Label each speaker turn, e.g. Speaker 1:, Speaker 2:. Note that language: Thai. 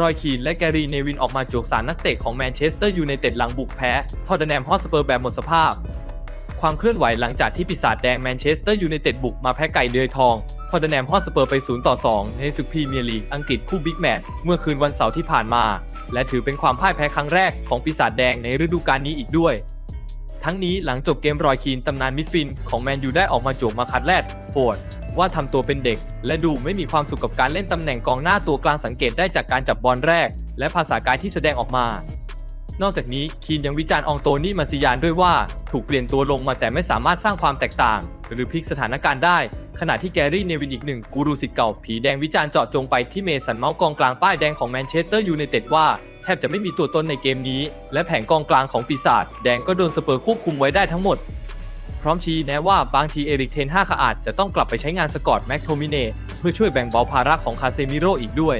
Speaker 1: รอยคีนและแกรีเนวินออกมาจวกสารนักเตะของแมนเชสเตอร์ยูไนเต็ดหลังบุกแพ้ทอตเทนแนมฮอตสเปอร์แบบหมดสภาพ ความเคลื่อนไหวหลังจากที่ปีศาจแดงแมนเชสเตอร์ยูไนเต็ดบุกมาแพ้ไก่เดือยทองทอตเทนแนมฮอตสเปอร์ไป 0 ต่อ 2 ในศึกพรีเมียร์ลีกอังกฤษคู่บิ๊กแมตช์เมื่อคืนวันเสาร์ที่ผ่านมา และถือเป็นความพ่ายแพ้ครั้งแรกของปีศาจแดงในฤดูกาลนี้อีกด้วยทั้งนี้หลังจบเกมรอยคีนตำนานมิดฟินของแมนยูได้ออกมาจวกมาคัดแรดโฟร์ด ว่าทำตัวเป็นเด็ก และดูไม่มีความสุขกับการเล่นตำแหน่งกองหน้าตัวกลางสังเกตได้จากการจับบอลแรก และภาษากายที่แสดงออกมา นอกจากนี้คีนยังวิจารณ์องโตนี่มาซิยานด้วยว่า ถูกเปลี่ยนตัวลงมาแต่ไม่สามารถสร้างความแตกต่าง หรือพลิกสถานการณ์ได้ ขณะที่แกรี่เนวินอีกหนึ่งกูรูสิทธิ์เก่าผีแดงวิจารณ์เจาะจงไปที่เมสันเมาส์กองกลางป้ายแดงของแมนเชสเตอร์ยูไนเต็ดว่าแทบจะไม่มีตัวตนในเกมนี้ และแผงกองกลางของปีศาจแดงก็โดนสเปอร์ควบคุมไว้ได้ทั้งหมด พร้อมชี้แนะว่าบางทีเอริกเทนห้าขาอาจจะต้องกลับไปใช้งานสกอตแม็กโทมิเนเพื่อช่วยแบ่งเบาภาระของคาเซมิโรอีกด้วย